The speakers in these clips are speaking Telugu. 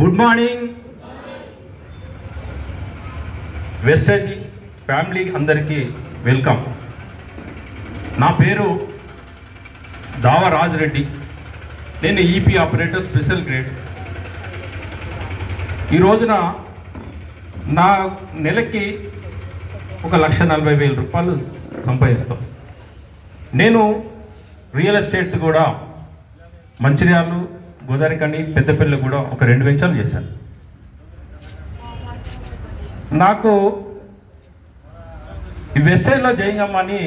Good morning. వెస్టేజ్ ఫ్యామిలీ అందరికీ వెల్కమ్. నా పేరు దావ రాజరెడ్డి. నేను ఈపీ ఆపరేటర్ స్పెషల్ గ్రేడ్. ఈ రోజున నా నెలకి ఒక లక్ష నలభై వేల రూపాయలు సంపాదిస్తాం. నేను రియల్ ఎస్టేట్ కూడా మంచిర్యాలు గోదావరికని పెద్దపల్లి కూడా ఒక రెండు వెంచర్లు చేశాను. నాకు ఈ వెస్టేజ్లో జయింగమ్మ అని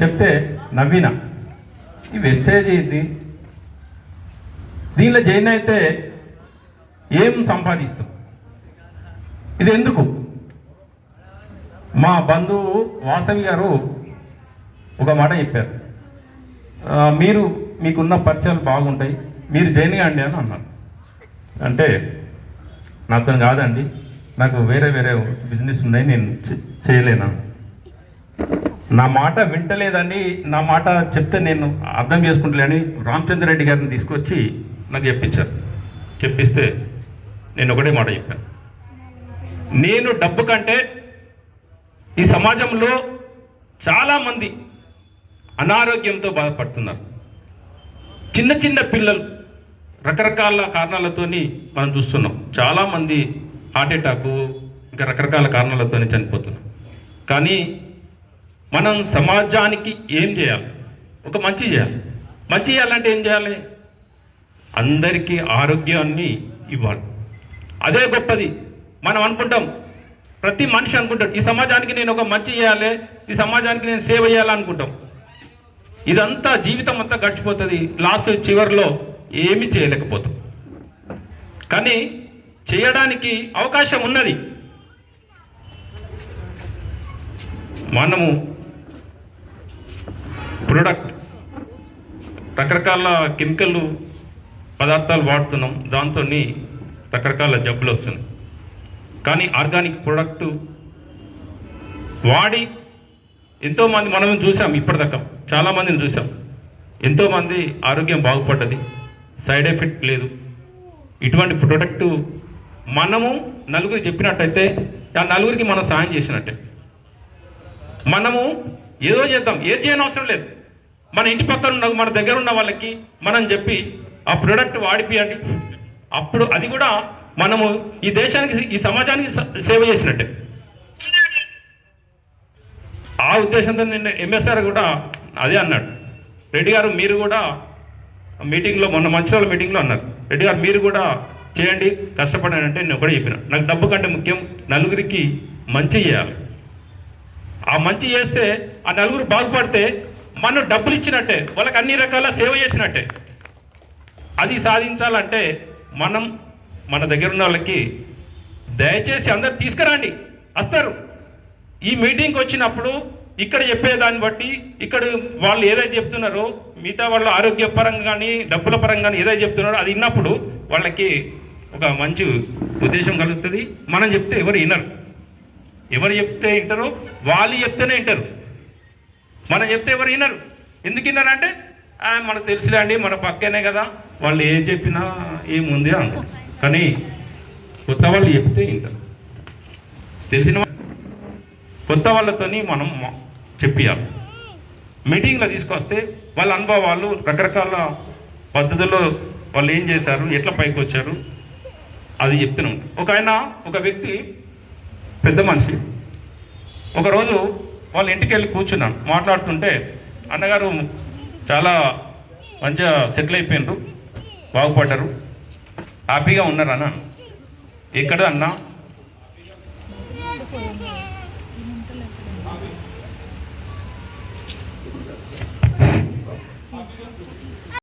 చెప్తే నవ్విన. ఈ వెస్టేజ్ ఇది దీనిలో జైన్ అయితే ఏం సంపాదిస్తాం? ఇది ఎందుకు? మా బంధువు వాసవి గారు ఒక మాట చెప్పారు. మీరు మీకున్న పరిచయాలు బాగుంటాయి. మీరు జైన్ అండి అని అన్నారు అంటే నాతో కాదండి నాకు వేరే వేరే బిజినెస్ ఉన్నాయి నేను చే- చేయలేను. నా మాట వింటలేదండి నా మాట చెప్తే నేను అర్థం చేసుకుంటలేని రామచంద్ర రెడ్డి గారిని తీసుకొచ్చి నాకు చెప్పించారు చెప్పిస్తే నేను ఒకటే మాట చెప్పాను. నేను డబ్బు కంటే ఈ సమాజంలో చాలామంది అనారోగ్యంతో బాధపడుతున్నారు. చిన్న చిన్న పిల్లలు రకరకాల కారణాలతోని మనం చూస్తున్నాం. చాలామంది హార్ట్ అటాకు ఇంకా రకరకాల కారణాలతోనే చనిపోతున్నాం కానీ మనం సమాజానికి ఏం చేయాలి? ఒక మంచి చేయాలి. మంచి చేయాలంటే ఏం చేయాలి? అందరికీ ఆరోగ్యాన్ని ఇవ్వాలి. అదే గొప్పది. మనం అనుకుంటాం ప్రతి మనిషి అనుకుంటాడు ఈ సమాజానికి నేను ఒక మంచి చేయాలి ఈ సమాజానికి నేను సేవ చేయాలనుకుంటాం ఇదంతా జీవితం అంతా గడిచిపోతుంది. లాస్ట్ చివరిలో ఏమి చేయలేకపోతాం. కానీ చేయడానికి అవకాశం ఉన్నది. మనము ప్రొడక్ట్ రకరకాల కెమికల్ పదార్థాలు వాడుతున్నాం. దాంతో రకరకాల జబ్బులు వస్తున్నాయి. కానీ ఆర్గానిక్ ప్రోడక్ట్ వాడి ఎంతోమంది మనం చూసాం ఇప్పటిదాకా చాలామందిని చూసాం. ఎంతోమంది ఆరోగ్యం బాగుపడ్డది. సైడ్ ఎఫెక్ట్ లేదు. ఇటువంటి ప్రోడక్ట్ మనము నలుగురు చెప్పినట్టయితే ఆ నలుగురికి మనం సాయం చేసినట్టే. మనము ఏదో చేద్దాం ఏది చేయని అవసరం లేదు. మన ఇంటి పక్కన ఉన్న మన దగ్గర ఉన్న వాళ్ళకి మనం చెప్పి ఆ ప్రోడక్ట్ వాడిపియండి. అప్పుడు అది కూడా మనము ఈ దేశానికి ఈ సమాజానికి సేవ చేసినట్టే. ఆ ఉద్దేశంతో నిన్న ఎంఎస్ఆర్ కూడా అదే అన్నాడు. రెడ్డి గారు మీరు కూడా మీటింగ్లో మొన్న మంచిర్యాల మీటింగ్లో అన్నారు. రెడ్డి గారు మీరు కూడా చేయండి కష్టపడండి అంటే నేను కూడా చెప్పిన. నాకు డబ్బు కంటే ముఖ్యం నలుగురికి మంచి చేయాలి. ఆ మంచి చేస్తే ఆ నలుగురు బాగుపడితే మనం డబ్బులు ఇచ్చినట్టే వాళ్ళకి అన్ని రకాల సేవ చేసినట్టే. అది సాధించాలంటే మనం మన దగ్గర ఉన్న వాళ్ళకి దయచేసి అందరు తీసుకురండి. వస్తారు. ఈ మీటింగ్కి వచ్చినప్పుడు ఇక్కడ చెప్పేదాన్ని బట్టి ఇక్కడ వాళ్ళు ఏదైతే చెప్తున్నారో మిగతా వాళ్ళ ఆరోగ్యపరంగా కానీ డబ్బుల పరంగా కానీ ఏదైతే చెప్తున్నారో అది విన్నప్పుడు వాళ్ళకి ఒక మంచి ఉద్దేశం కలుగుతుంది. మనం చెప్తే ఎవరు వినరు. ఎవరు చెప్తే వింటారో వాళ్ళు చెప్తేనే వింటారు. మనం చెప్తే ఎవరు వినరు. ఎందుకు విన్నారంటే మనకు తెలుసులే అండి మన పక్కనే కదా. వాళ్ళు ఏం చెప్పినా ఏముంది అంటారు. కానీ కొత్త వాళ్ళు చెప్తే వింటారు. తెలిసిన కొత్త వాళ్ళతోని మనం చెప్పారు మీటింగ్లో తీసుకొస్తే వాళ్ళ అనుభవాలు రకరకాల పద్ధతుల్లో వాళ్ళు ఏం చేశారు ఎట్లా పైకి వచ్చారు అది చెప్తూనే ఉంటారు. ఒక ఆయన ఒక వ్యక్తి పెద్ద మనిషి ఒకరోజు వాళ్ళ ఇంటికి వెళ్ళి కూర్చున్నాను మాట్లాడుతుంటే అన్నగారు చాలా మంచిగా సెటిల్ అయిపోయినారు బాగుపడ్డారు హ్యాపీగా ఉన్నారు అన్న ఎక్కడ అన్నా?